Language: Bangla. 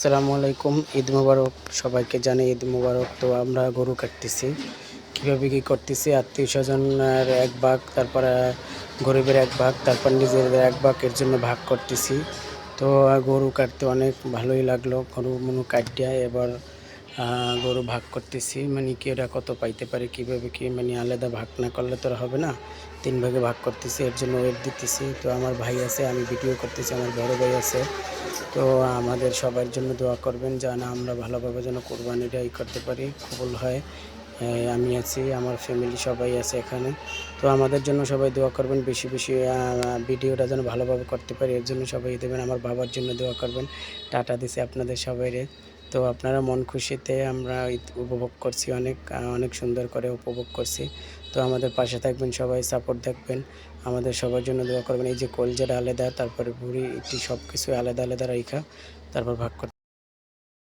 আসসালামু আলাইকুম, ঈদ মুবারক, সবাইকে জানি ঈদ মুবারক। তো আমরা গরু কাটতেছি। কীভাবে কী করতেছি? আত্মীয় স্বজনের এক ভাগ, তারপরে গরিবের এক ভাগ, তারপর নিজেদের এক ভাগ, এর জন্য ভাগ করতেছি। তো গরু কাটতে অনেক ভালোই লাগল, গরু মনু কাটিয়া এবার গরু ভাগ করতেছি মানে কি ওরা কত পাইতে পারে, কীভাবে কি মানে আলাদা ভাগ না করলে তো হবে না। তিন ভাগে ভাগ করতেছি, এর জন্য ওয়েট দিতেছি। তো আমার ভাই আছে, আমি ভিডিও করতেছি, আমার বড় ভাই আছে। তো আমাদের সবার জন্য দোয়া করবেন, যেন আমরা ভালোভাবে যেন কোরবানিটা ই করতে পারি, কবুল হয়। আমি আছি, আমার ফ্যামিলি সবাই আছে এখানে। তো আমাদের জন্য সবাই দোয়া করবেন, বেশি বেশি ভিডিওটা যেন ভালোভাবে করতে পারি, এর জন্য সবাই দেবেন, আমার বাবার জন্য দোয়া করবেন। টাটা দিছে আপনাদের সবাইরে। তো আপনারা মন খুশিতে আমরা উপভোগ করছি, অনেক অনেক সুন্দর করে উপভোগ করছি। তো আমাদের পাশে থাকবেন সবাই সাপোর্ট দেখবেন। আমাদের সবার জন্য দোয়া করবেন। এই যে কলজের আলাদা, তারপরে ভুড়ি একটি সব কিছু আলাদা আলাদা রাইখা, তারপর ভাগ করতে